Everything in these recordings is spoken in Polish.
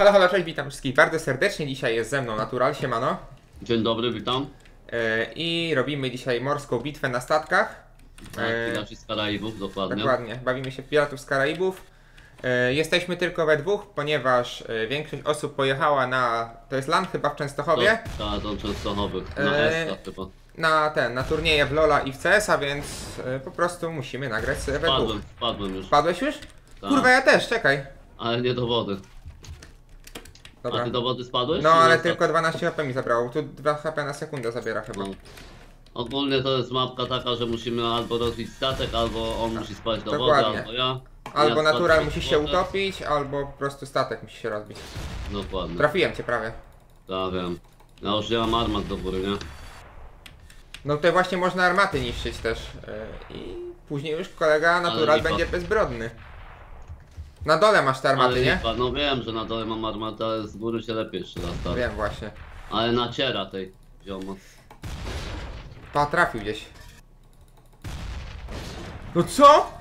Halo, halo, cześć, witam wszystkich bardzo serdecznie. Dzisiaj jest ze mną Natural, siemano. Dzień dobry, witam. E, I robimy dzisiaj morską bitwę na statkach. Tak, Piraci z Karaibów, dokładnie. Dokładnie, bawimy się w Piratów z Karaibów. E, Jesteśmy tylko we dwóch, ponieważ e, większość osób pojechała na... To jest LAN chyba w Częstochowie? Tak, to Częstochowy. Na Eee, S chyba. Na ten, na turnieje w Lola i w CS-a, więc e, po prostu musimy nagrać we dwóch. Wpadłem, wpadłem już. Wpadłeś już? Tak. Kurwa, ja też, czekaj. Ale nie do wody. Dobra. A ty do wody spadłeś? No ale tylko 12 HP mi zabrało, tu 2 HP na sekundę zabiera chyba. No. Ogólnie to jest mapka taka, że musimy albo rozbić statek, albo on musi spać do wody, Dokładnie. albo ja. Albo ja natural musi się utopić, albo po prostu statek musi się rozbić. Dokładnie. Trafiłem cię prawie. Tak, wiem. Ja już nie mam armat do góry, nie? No tutaj właśnie można armaty niszczyć też. yy, I później już kolega natural będzie bezbrodny. Na dole masz te armaty, ale nie? lipa, No wiem, że na dole mam armatę, ale z góry się lepiej jeszcze raz tak. Wiem właśnie. Ale naciera tej ziomo. Pa, trafił gdzieś. No co?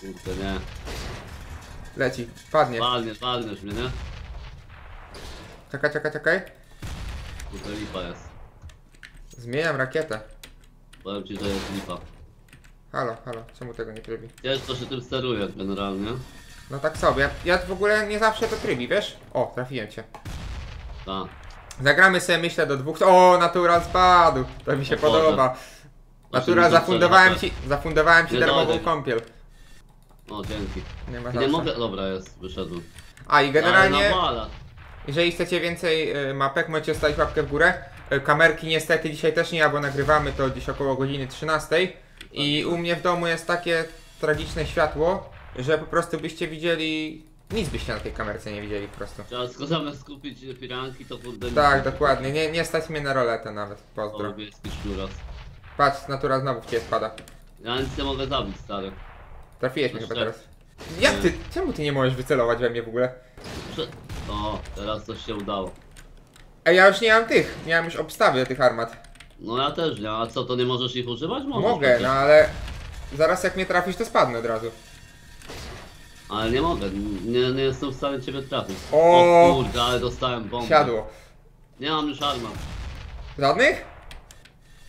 Kurde, nie. Leci, padnie. Walniesz, walniesz mnie, nie? Czekaj, czekaj, czekaj. Kurde, lipa jest. Zmieniam rakietę. Powiem ci, że jest lipa. Halo, halo, czemu tego nie trybi? Ciężko się tym steruje generalnie. No tak sobie. Ja w ogóle nie zawsze to trybi, wiesz? O, trafiłem cię. Tak. Zagramy sobie myślę do dwóch. O, natural spadł. To mi się O podoba. Natural, 84 zafundowałem ci, zafundowałem ci darmową dojdę. kąpiel. O, dzięki. Nie ma Nie mogę. Dobra, jest, wyszedłem. A i generalnie, jeżeli chcecie więcej y, mapek, możecie zostawić łapkę w górę. Y, Kamerki niestety dzisiaj też nie bo nagrywamy to gdzieś około godziny 13. I u mnie w domu jest takie tragiczne światło, że po prostu byście widzieli... Nic byście na tej kamerce nie widzieli po prostu. Trzeba tylko zamiast kupić firanki, to kurde... Tak, dokładnie. Nie, nie stać mnie na roletę nawet. Pozdro. Szczuras. Patrz, natura znowu w ciebie spada. Ja nic nie mogę zabić, stary. Trafiłeś mnie chyba tak. teraz. Jak ty? Czemu ty nie możesz wycelować we mnie w ogóle? Prze... O, teraz coś się udało. Ej, ja już nie mam tych. Nie mam już obstawy tych armat. No ja też nie, a co, to nie możesz ich używać? Możesz Mogę, przecież. no ale... Zaraz jak mnie trafisz, to spadnę od razu. Ale nie mogę, nie, nie jestem w stanie ciebie trafić. O! o kurde, ale dostałem bombę. Siadło. Nie mam już armat. Żadnych?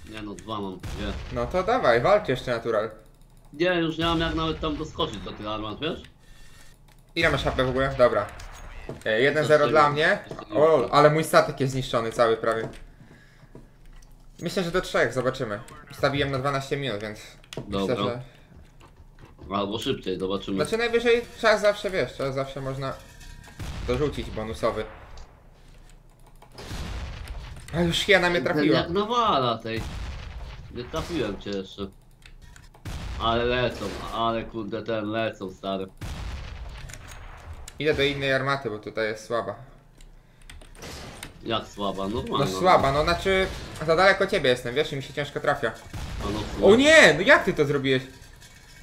Nie no, dwa mam, dwie. No to dawaj, walcz jeszcze natural. Nie, już nie mam jak nawet tam doskoczyć do tych armat, wiesz? Ile masz HP w ogóle? Dobra. E, 1-0 Jeszcze dla nie- mnie. O, ale mój statek jest zniszczony cały prawie. Myślę, że do trzech, zobaczymy. Ustawiłem na 12 minut, więc Dobra. myślę, że... Albo szybciej, zobaczymy. Znaczy najwyżej czas zawsze, wiesz, czas zawsze można dorzucić bonusowy. A już hiena mnie Ten trafiła. Jak nawala tej. Nie trafiłem cię jeszcze. Ale lecą, ale kurde ten lecą stary. Idę do innej armaty, bo tutaj jest słaba. Jak słaba, No normalna. słaba, no znaczy za daleko ciebie jestem, wiesz, i mi się ciężko trafia. A no, O nie, no jak ty to zrobiłeś?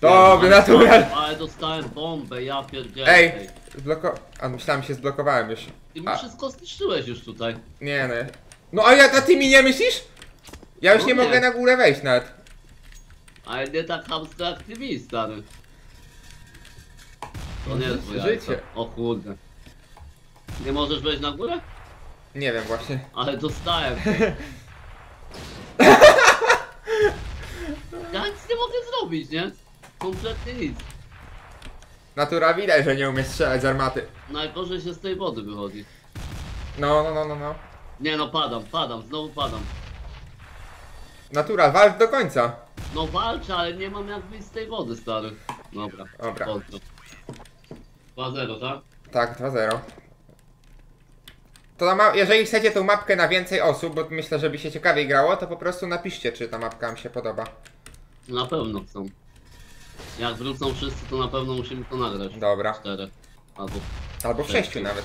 Dobry, natural. Ale dostałem bombę, ja pierdzielę. Ej, zbloko... A myślałem, się zblokowałem już. Ty mi a- wszystko zniszczyłeś już tutaj. Nie, no. No a, ja, a ty mi nie myślisz? Ja już No nie, nie. mogę na górę wejść nawet. Ale nie tak chamsko jak ty mi, stary. To nie jest Życie. O kurde. Nie możesz wejść na górę? Nie wiem właśnie. Ale dostałem. ja nic nie mogę zrobić, nie? Kompletnie nic. Natura widać, że nie umie strzelać z armaty. Najgorzej się z tej wody wychodzi. No, no, no, no, no. Nie no, padam, padam, znowu padam. Natura, walcz do końca. No walczę, ale nie mam jak wyjść z tej wody, stary. Dobra. Dobra. Pozdro. 2-0, tak? Tak, 2-0. To na ma- jeżeli chcecie tą mapkę na więcej osób, bo myślę, żeby się ciekawiej grało, to po prostu napiszcie, czy ta mapka mi się podoba. Na pewno chcą. Jak wrócą wszyscy, to na pewno musimy to nagrać. Dobra. Cztery. Albo... Albo w Sześciu. nawet.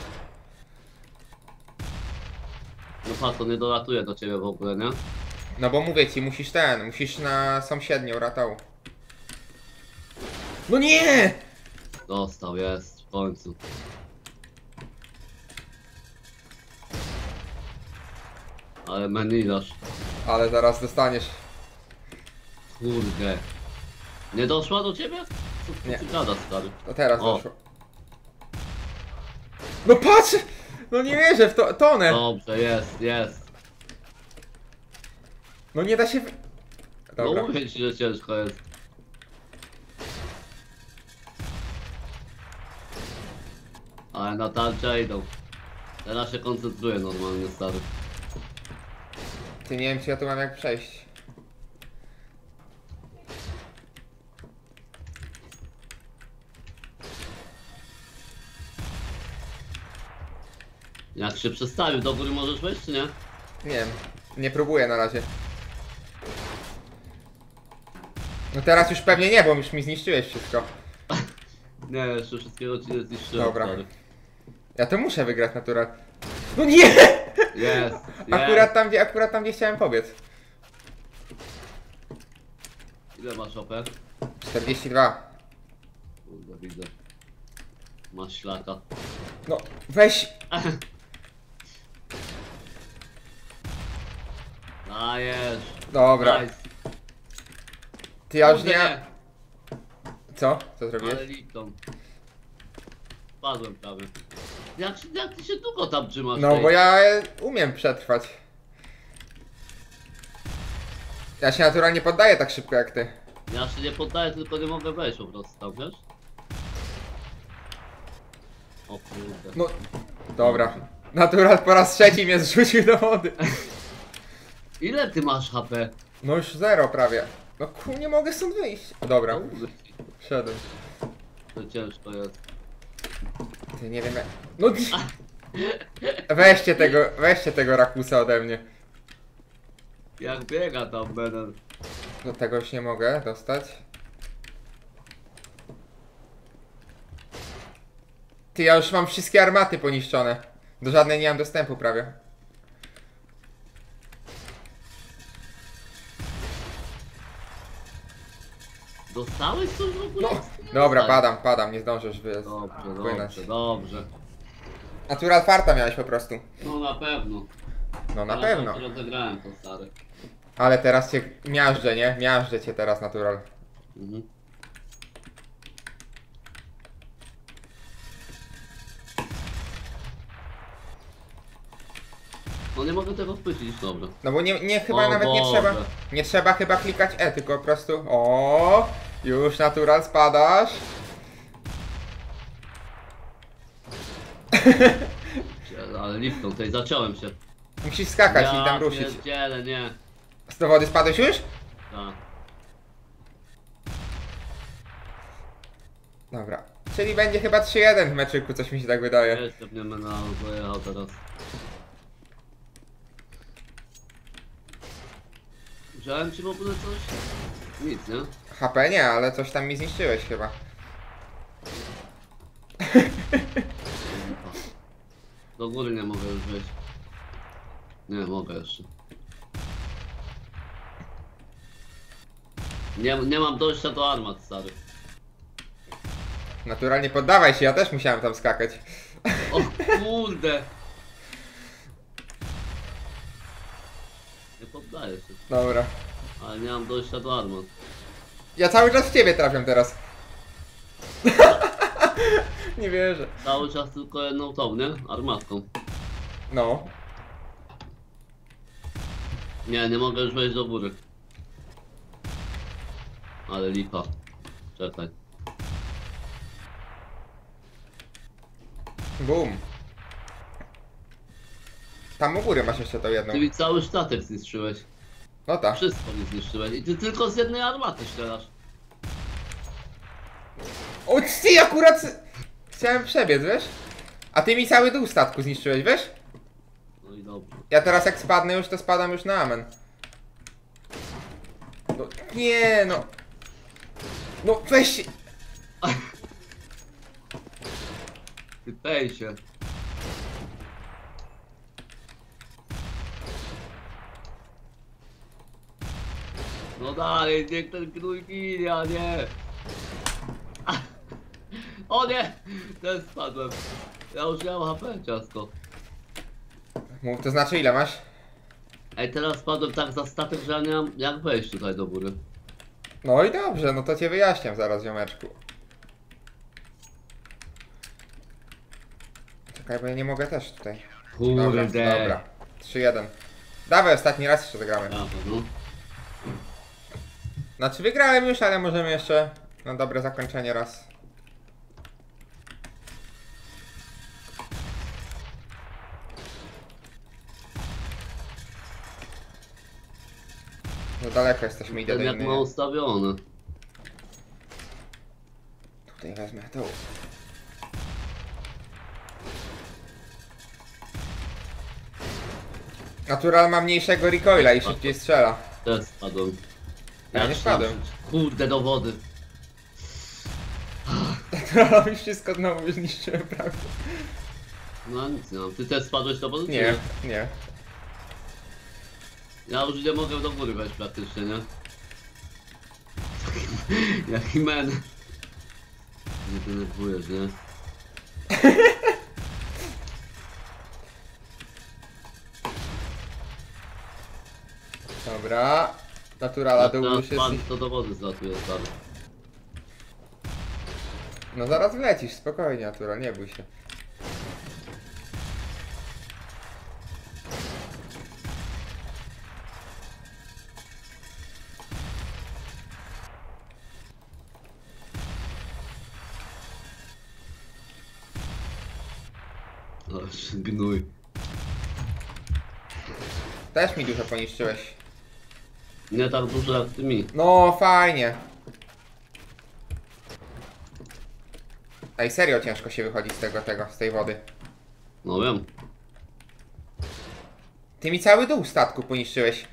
No patrz, to nie dolatuje do ciebie w ogóle, nie? No bo mówię ci, musisz ten, musisz na sąsiednią ratał. No nie! Dostał, jest, w końcu. Ale menilasz. Ale zaraz dostaniesz. Kurde. Nie doszła do ciebie? Co Nie. ty gadasz, stary? To teraz O. doszło. No patrz! No nie wierzę w to, tonę! Dobrze, jest, jest. No nie da się... wy- Dobra. No mówię ci, że ciężko jest. Ale na tarczę idą. Teraz się koncentruję normalnie, stary. Ty nie wiem czy ja tu mam jak przejść. Jak się przestawił, do góry możesz wejść, czy nie? Nie wiem. Nie próbuję na razie. No teraz już pewnie nie, bo już mi zniszczyłeś wszystko. Nie, jeszcze wszystkiego ci nie zniszczyłem, Dobra. stary. Ja to muszę wygrać natural. No nie! Jest, jest. Akurat tam gdzie, akurat tam gdzie chciałem pobiec. Ile masz OP? 42. Kurde, widzę. Masz ślaka. No weź. Dajesz. Dobra. Nice. Ty ja już Kurde, nie... Co? Co zrobiłeś? Lipton. Padłem prawie. Jak, jak ty się długo tam trzymasz? No tej? bo ja umiem przetrwać. Ja się naturalnie poddaję tak szybko jak ty. Ja się nie poddaję, tylko nie mogę wejść po prostu tam, wiesz? O kurde. No, dobra. Natural po raz trzeci mnie zrzucił do wody. Ile ty masz HP? No już zero prawie. No ku, nie mogę stąd wyjść. Dobra, wszedłem. To ciężko jest. Ty nie wiem jak... No. Weźcie tego, weźcie tego rakusa ode mnie. Jak biega tam Benen. Do tego już nie mogę dostać. Ty, ja już mam wszystkie armaty poniszczone. Do żadnej nie mam dostępu prawie. Dostałeś coś w ogóle? No, dobra, padam, padam, nie zdążysz wy... Dobrze, wpłynąć. dobrze, dobrze. Natural farta miałeś po prostu. No na pewno. No na Ale pewno. Rozegrałem to stary. Ale teraz cię miażdżę, nie? Miażdżę cię teraz natural. Mhm. No nie mogę tego chwycić, dobra. No bo nie, nie chyba O nawet nie Boże. trzeba. Nie trzeba chyba klikać E, tylko po prostu. O, już natural spadasz. Ale Lipton, tutaj zaciąłem się. Musisz skakać i tam ruszyć. pierdzielę, nie. Z do wody spadłeś już? Tak. Dobra. Czyli będzie chyba 3-1 w meczyku, coś mi się tak wydaje. Jeszcze mnie menał pojechał teraz. Wziąłem ci w ogóle coś? Nic, nie? HP nie, ale coś tam mi zniszczyłeś chyba. Do góry nie mogę już wyjść. Nie mogę jeszcze. Nie, nie mam dojścia do armat, stary. Naturalnie poddawaj się, ja też musiałem tam skakać. O kurde! Poddaję się, Dobra. ale mam dojścia do armat. Ja cały czas w ciebie trafiam teraz. nie wierzę. Cały czas tylko jedną tą, nie? Armatką. No. Nie, nie mogę już wejść do góry. Ale lipa. Czekaj. Boom. Tam u góry masz jeszcze to jedną. Ty mi cały statek zniszczyłeś. No tak. Wszystko mi zniszczyłeś. I ty tylko z jednej armaty strzelasz. O ty akurat chciałem przebiec, wiesz? A ty mi cały dół statku zniszczyłeś, wiesz? No i dobrze. Ja teraz jak spadnę już, to spadam już na amen. No, nie no. No weź się. Ty pej się. No dalej, niech ten gnój ginie, a nie. O nie! Ten spadłem. Ja już miałem HP, ciasko. Mów, to znaczy ile masz? Ej, teraz spadłem tak za statek, że ja nie mam jak wejść tutaj do góry. No i dobrze, no to cię wyjaśniam zaraz, ziomeczku. Czekaj, bo ja nie mogę też tutaj. Dobra, Kurde. dobra. 3-1. Dawaj, ostatni raz jeszcze zagramy. Ja, no. Znaczy wygrałem już, ale możemy jeszcze na dobre zakończenie raz. No daleko jesteśmy, idę do jak ma innej. ustawione. Tutaj wezmę to. Natural ma mniejszego recoila i szybciej strzela. Też spadłem. Ja nie tam- Kurde, do wody. Naturalowi wszystko znowu zniszczyłem prawie. No nic mam. Ty też spadłeś do wody? czy Nie, nie. Ja już nie mogę do góry wejść praktycznie, nie? Jaki men. Nie denerwujesz, nie? Dobra. Naturala dół teraz już jest. pan to do wody zlatuje stary. No zaraz wlecisz, spokojnie Natural, nie bój się. Gnój. Też mi dużo poniszczyłeś. Nie tak dużo jak ty mi. No fajnie. Ej, serio ciężko się wychodzi z tego, tego, z tej wody. No wiem. Ty mi cały dół statku poniszczyłeś.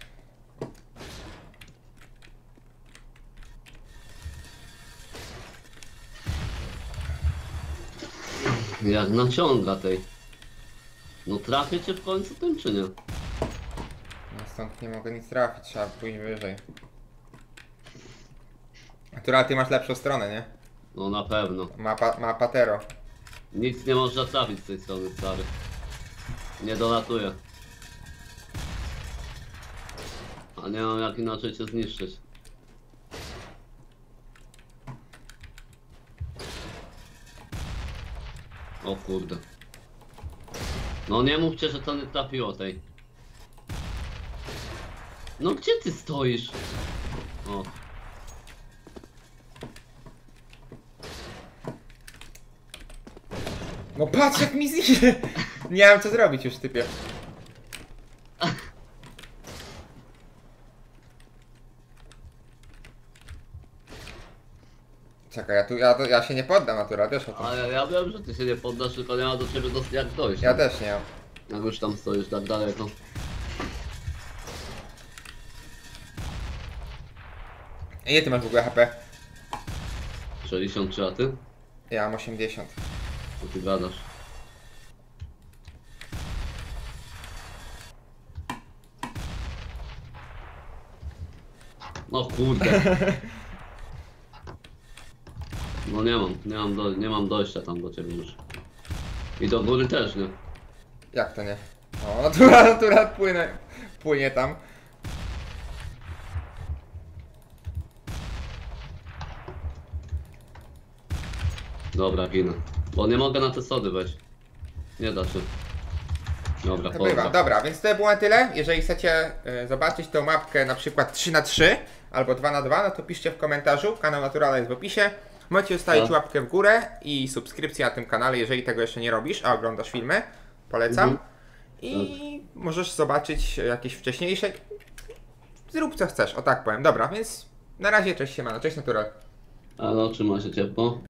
Jak naciąga tej. No trafię cię w końcu tym czy nie? Stąd nie mogę nic trafić, trzeba pójść wyżej. Natural, ty masz lepszą stronę, nie? No na pewno. Ma patero. Nic nie można trafić z tej strony, stary. Nie dolatuje. A nie mam jak inaczej cię zniszczyć. O kurde. No nie mówcie, że to nie trafiło tej. No gdzie ty stoisz? O, No patrz jak mi zniszczy. Nie wiem co zrobić już, typie. Czekaj, ja tu, ja, ja się nie poddam natura, wiesz o tym. ale ja wiem, że ty się nie poddasz, tylko nie ma do ciebie dos- jak dojść. Ja też nie mam. Jak już tam stoisz tak daleko. Ile ty masz w ogóle HP? 63, a ty? Ja mam 80. Co ty gadasz? No kurde. No nie mam, nie mam, do, nie mam dojścia tam do ciebie już. I do góry też, nie? Jak to nie? O, natura, natura płynę, płynie tam. Dobra, ginę. Bo nie mogę na te sody wejść. Nie da się. Dobra, To bywa. pozdro. Dobra, więc to było na tyle. Jeżeli chcecie y, zobaczyć tą mapkę na przykład 3 na 3 albo 2 na 2 no to piszcie w komentarzu. Kanał Naturala jest w opisie. Możecie zostawić Tak. łapkę w górę i subskrypcję na tym kanale, jeżeli tego jeszcze nie robisz, a oglądasz filmy. Polecam. Mhm. I możesz zobaczyć jakieś wcześniejsze. Zrób co chcesz, o tak powiem. Dobra, więc na razie, cześć siemano, cześć Natural. Ale trzyma się ciepło.